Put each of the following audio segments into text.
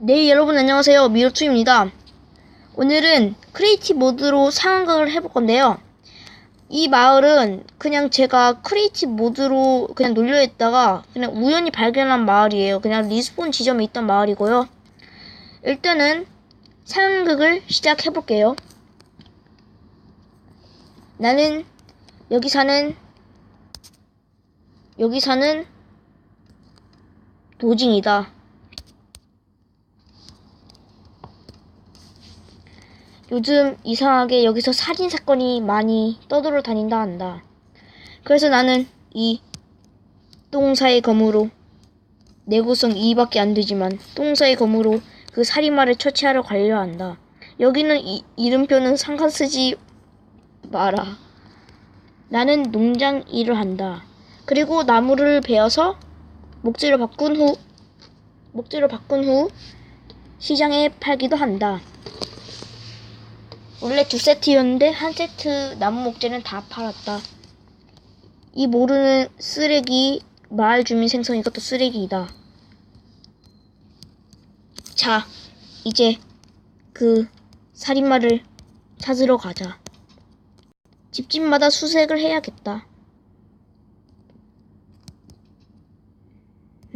네, 여러분 안녕하세요. 미로투입니다. 오늘은 크리에이티브 모드로 상황극을 해볼 건데요. 이 마을은 그냥 제가 크리에이티브 모드로 그냥 놀려있다가 그냥 우연히 발견한 마을이에요. 그냥 리스폰 지점에 있던 마을이고요. 일단은 상황극을 시작해볼게요. 나는 여기 사는 여기 사는 도징이다. 요즘 이상하게 여기서 살인 사건이 많이 떠돌아 다닌다 한다. 그래서 나는 이 똥사의 검으로 내구성 2밖에 안 되지만 똥사의 검으로 그 살인마를 처치하러 가려 한다. 여기는 이, 이름표는 상관 쓰지 마라. 나는 농장 일을 한다. 그리고 나무를 베어서 목재를 바꾼 후 목재를 바꾼 후 시장에 팔기도 한다. 원래 두 세트였는데 한 세트 나무 목재는 다 팔았다. 이 모르는 쓰레기 마을 주민 생성 이것도 쓰레기이다. 자, 이제 그 살인마를 찾으러 가자. 집집마다 수색을 해야겠다.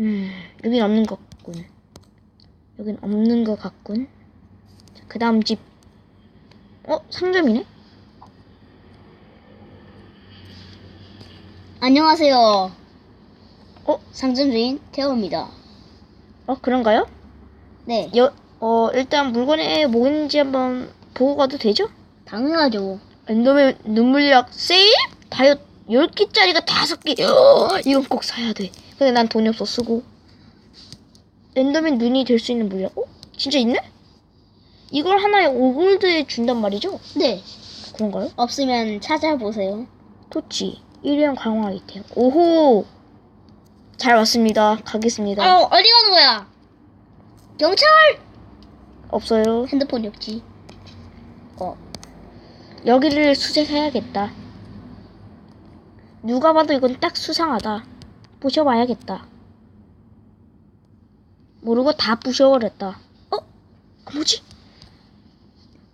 음, 여긴 없는 것 같군. 여긴 없는 것 같군. 그 다음 집. 어, 상점이네? 안녕하세요. 어? 상점 주인 태호입니다. 어, 그런가요? 네, 여, 어, 일단 물건에 뭐 있는지 한번 보고 가도 되죠? 당연하죠. 엔더맨 눈물약 세일? 다이어 10개짜리가 5개. 이건 꼭 사야 돼. 근데 난 돈이 없어 쓰고. 엔더맨 눈이 될 수 있는 물약? 어? 진짜 있네? 이걸 하나에 5골드에 준단 말이죠? 네, 그런가요? 없으면 찾아보세요. 토치. 1형 강화 아이템. 오호! 잘 왔습니다. 가겠습니다. 어, 어디 가는 거야? 경찰! 없어요. 핸드폰이 없지. 어, 여기를 수색해야겠다. 누가 봐도 이건 딱 수상하다. 부셔봐야겠다. 모르고 다 부셔버렸다. 어? 그 뭐지?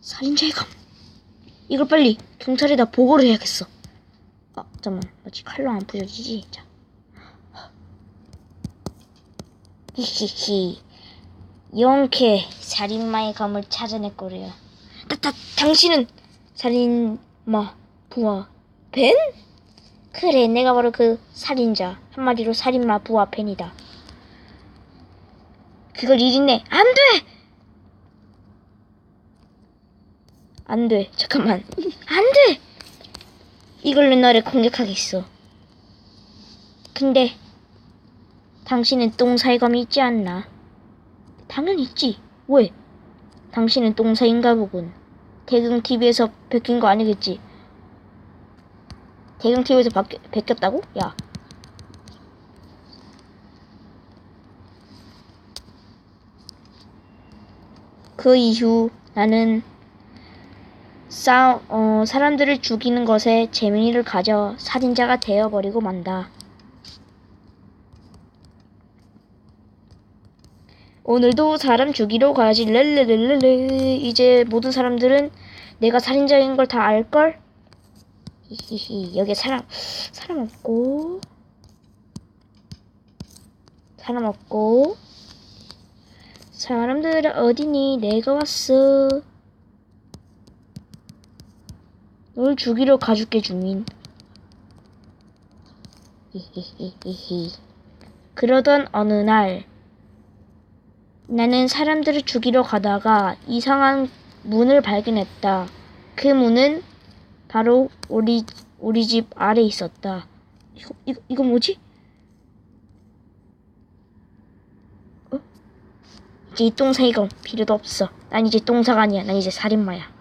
살인자의 감. 이걸 빨리 경찰에다 보고를 해야겠어. 아, 잠깐만. 마치 칼로 안 부셔지지? 자. 히히히. 용케 살인마의 감을 찾아낼 거래요. 다, 다, 당신은 살인마 부하 벤? 그래 내가 바로 그 살인자 한마디로 살인마 부하 벤이다 그걸 일인내 안돼 안 돼. 잠깐만. 안 돼! 이걸로 너를 공격하겠어. 근데 당신은 똥살검이 있지 않나? 당연히 있지. 왜? 당신은 똥사인가 보군. 대경 TV에서 베낀 거 아니겠지? 대경 TV에서 베꼈다고? 야. 그 이후 나는 싸, 어, 사람들을 죽이는 것에 재미를 가져 살인자가 되어버리고 만다. 오늘도 사람 죽이러 가야지. 렐레렐레레. 이제 모든 사람들은 내가 살인자인 걸 다 알걸? 히히히. 여기 사람 사람 없고. 사람 없고. 사람들 어디니? 내가 왔어 널 죽이러 가줄게 주민 그러던 어느 날 나는 사람들을 죽이러 가다가 이상한 문을 발견했다. 그 문은 바로 우리 우리 집 아래 있었다. 이거 이거 이거 뭐지? 어? 이제 이 똥사 이건 필요도 없어. 난 이제 똥사가 아니야. 난 이제 살인마야.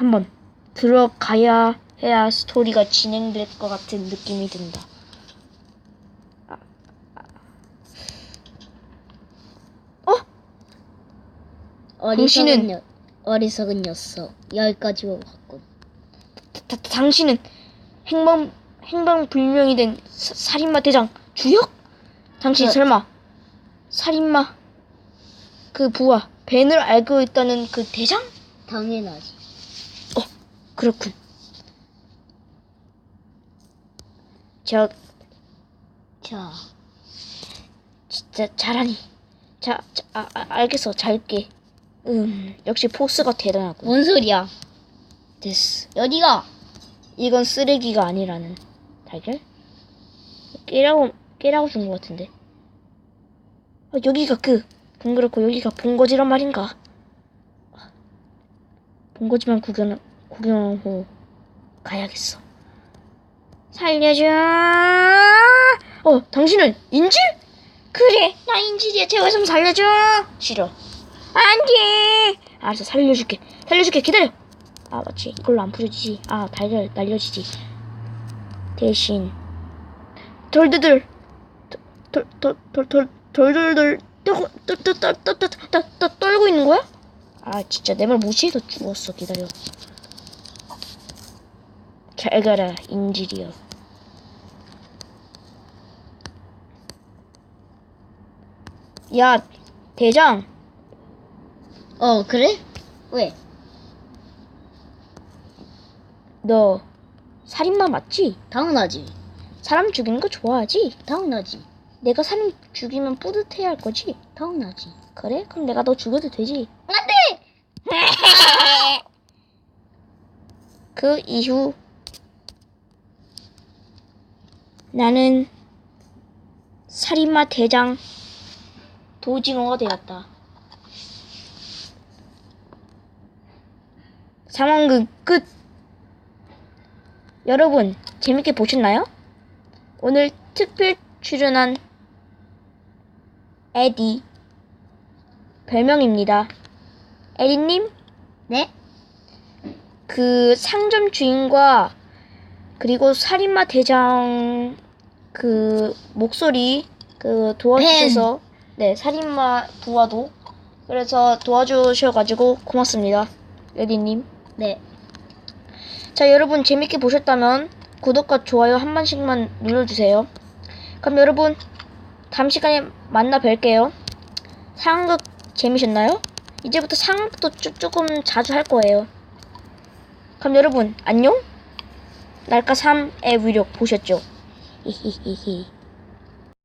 한번 들어가야 해야 스토리가 진행될 것 같은 느낌이 든다. 어리석은 당신은- 녀, 어리석은 녀석. 여기까지 왔군. 다, 다- 당신은 행방 행방 불명이 된 사- 살인마 대장 주혁? 당신 저- 설마 살인마 그 부하 벤을 알고 있다는 그 대장? 당연하지. 그렇군. 저 자, 진짜 잘하니. 자, 자 아, 아, 알겠어. 잘게. 음, 역시 포스가 대단하고. 뭔 소리야? 됐어. 어디가? 이건 쓰레기가 아니라는 달걀? 깨라고 깨라고 준 것 같은데. 아, 여기가 그 그렇고 여기가 본거지란 말인가? 본거지만 구경 구경하고 가야겠어. 살려줘. 어, 당신은 인질? 그래, 나 인질이야. 제발 좀 살려줘. 싫어. 안 돼. 알았어, 살려줄게. 살려줄게. 기다려. 아 맞지 이걸로 안 풀어지지 아 달걀 날려지지 대신 돌들들 돌 돌 돌 돌 돌돌돌 떨고 떨 떨 떨 떨 떨 떨 떨고 있는 거야? 아 진짜 내 말 무시해서 죽었어 기다려 잘 가라 인질이여 야 대장 어, 그래? 왜? 너 살인마 맞지? 당연하지. 사람 죽이는 거 좋아하지? 당연하지. 내가 사람 죽이면 뿌듯해야 할 거지? 당연하지. 그래? 그럼 내가 너 죽여도 되지? 안 돼! 그 이후 나는 살인마 대장 도징어가 되었다. 상황극 끝. 여러분 재밌게 보셨나요? 오늘 특별 출연한 에디 별명입니다. 에디님 네? 그 상점 주인과 그리고 살인마 대장 그 목소리 그 도와주셔서 네 살인마 부하도 그래서 도와주셔가지고 고맙습니다 에디님 네. 자 여러분 재밌게 보셨다면 구독과 좋아요 한 번씩만 눌러주세요 그럼 여러분 다음 시간에 만나 뵐게요 상극 재미셨나요? 이제부터 상극도 조, 조금 자주 할 거예요 그럼 여러분 안녕? 날까 3의 위력 보셨죠? 히히히히